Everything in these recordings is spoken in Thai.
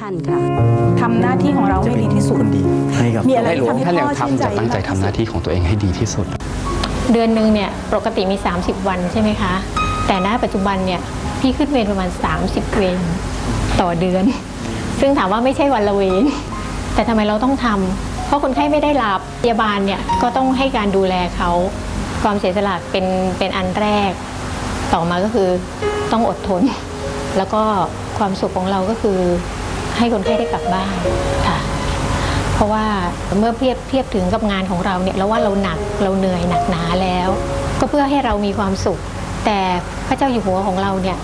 ท่านค่ะทำหน้าที่ของเราให้ดีที่สุดคนดีให้กับมีอะไรให้หลวงที่ท่านทำให้ยังพ่อชื่นทำใจจะตั้งใจมากที่ทำหสุน้าดที่ของตัวเองให้ดีที่สุด เดือนหนึ่งเนี่ยปกติมี 30 วันใช่ไหมคะ แต่ณปัจจุบันเนี่ยพี่ขึ้นเวรประมาณ 30 เวรต่อเดือน ซึ่งถามว่าไม่ใช่วันละเวรแต่ทำไมเราต้องทำเพราะคนไข้ไม่ได้รับพยาบาลเนี่ยก็ต้องให้การดูแลเขาความเสียสละเป็นเป็นอันแรก ต่อมาก็คือต้องอดทน แล้วก็ความสุขของเราก็คือ ให้คนไข้ได้กลับบ้านค่ะ เพราะว่าเมื่อเทียบเทียบถึงกับงานของเราเนี่ยเราว่าเราหนักเราเหนื่อยหนักหนาแล้ว ก็เพื่อให้เรามีความสุข แต่พระเจ้าอยู่หัวของเราเนี่ย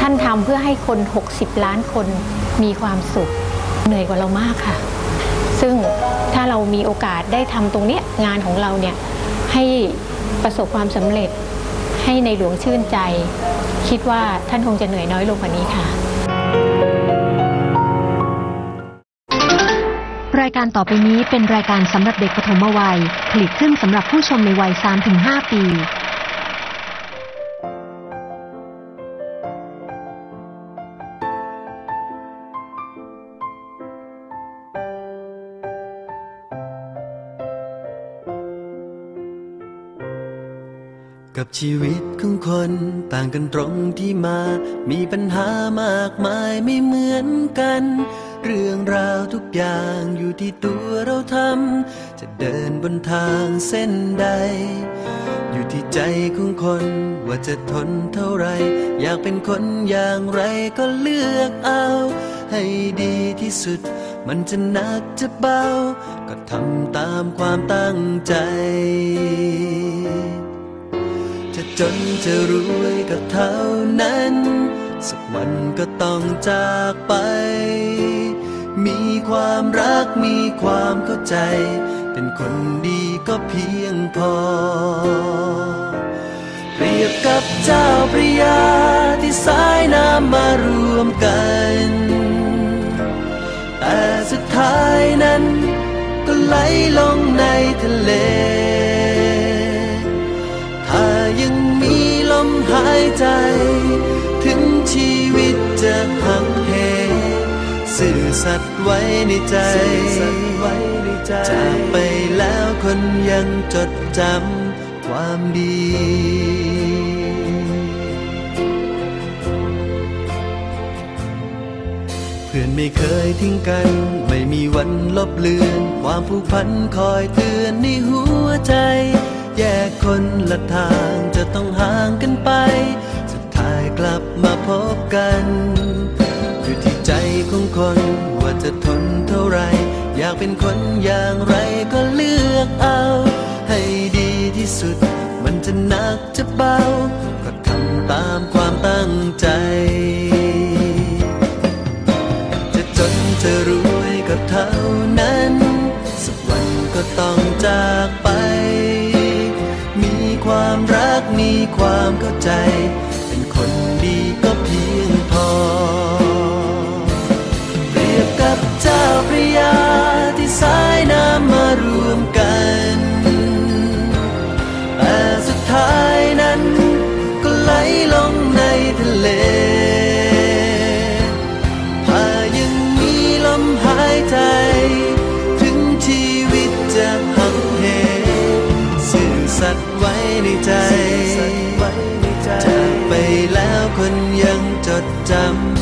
ท่านทำเพื่อให้คน 60 ล้านคนมีความสุขเหนื่อยกว่าเรามากค่ะ ซึ่งถ้าเรามีโอกาสได้ทำตรงเนี้ยงานของเราเนี่ยให้ประสบความสำเร็จให้ในหลวงชื่นใจ คิดว่าท่านคงจะเหนื่อยน้อยลงกว่านี้ค่ะายการต่อไปนี้เป็นรายการสำหรับเด็กปฐมวัย ผลิตขึ้นสำหรับผู้ชมในวัย 3-5 ปี กับชีวิตของคนต่างกันตรงที่มา มีปัญหามากมายไม่เหมือนกัน เรื่องราวทุกอย่างอยู่ที่ตัวเราทำ จะเดินบนทางเส้นใด อยู่ที่ใจของคนว่าจะทนเท่าไร อยากเป็นคนอย่างไรก็เลือกเอา ให้ดีที่สุด มันจะหนักจะเบา ก็ทำตามความตั้งใจจะจนจะรวยก็เท่านั้น สักวันก็ต้องจากไป มีความรักมีความเข้าใจ เป็นคนดีก็เพียงพอ เปรียบกับเจ้าพระยาที่สายน้ำมารวมกัน แต่สุดท้ายนั้น ก็ไหลลงในทะเล ถ้ายังมีลมหายใจ สื่อสัตว์ไว้ในใจ จากไปแล้วคนยังจดจำความดี เพื่อนไม่เคยทิ้งกัน ไม่มีวันลบเลือน ความผูกพันคอยเตือนในหัวใจ แยกคนละทางจะต้องห่างกันไป สุดท้ายกลับมาพบกันอยู่ที่ใจของ คนว่าจะทนเท่าไร อยากเป็นคนอย่างไรก็เลือกเอา ให้ดีที่สุด มันจะหนักจะเบา ก็ทำตามความตั้งใจ จะจนจะรวยก็เท่านั้น สักวันก็ต้องจากไป มีความรักมีความเข้าใจ เป็นคนดีก็ สายน้ำมารวมกันแต่สุดท้ายนั้นก็ไหลลงในทะเลถ้ายังมีลมหายใจ ถึงชีวิตจะหักเหสื่อสัตว์ไว้ในใจจากไปแล้วคนยังจดจำ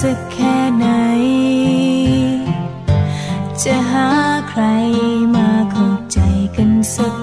สักแค่ไหน จะหาใครมาเข้าใจกันสัก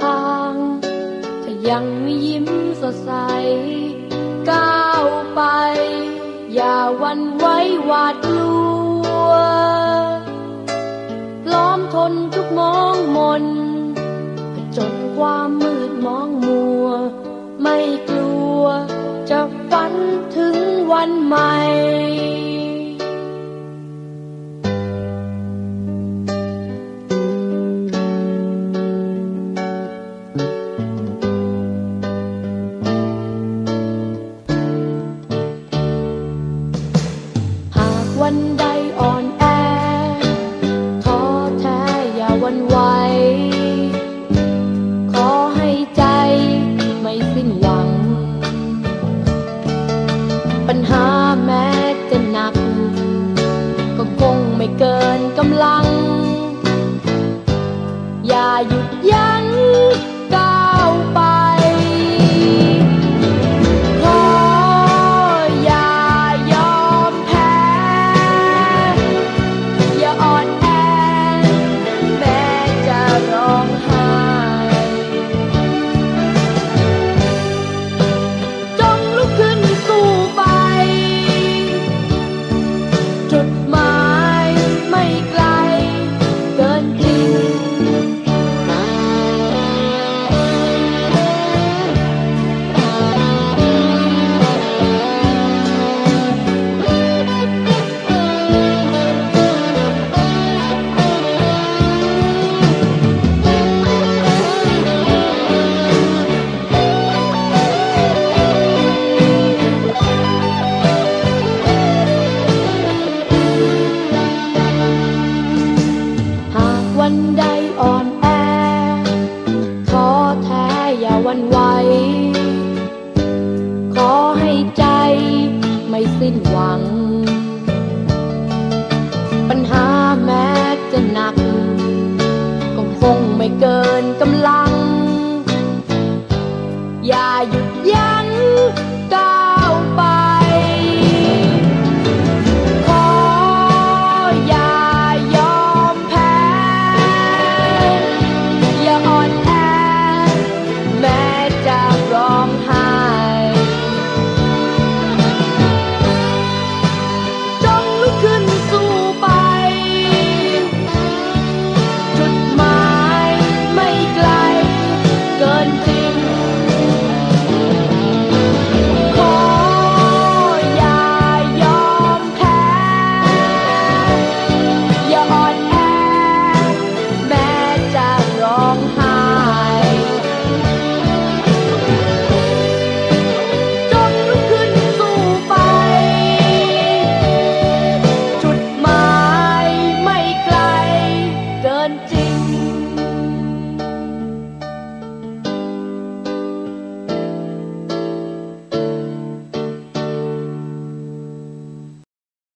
ทางถ้ายังไม่ยิ้มสดใส ก้าวไป อย่าวันไว้หวาดกลัว ล้อมทนทุกมองมนจนความมืดมองมัว ไม่กลัวจะฝันถึงวันใหม่ อย่าหยุดยั้ง one day.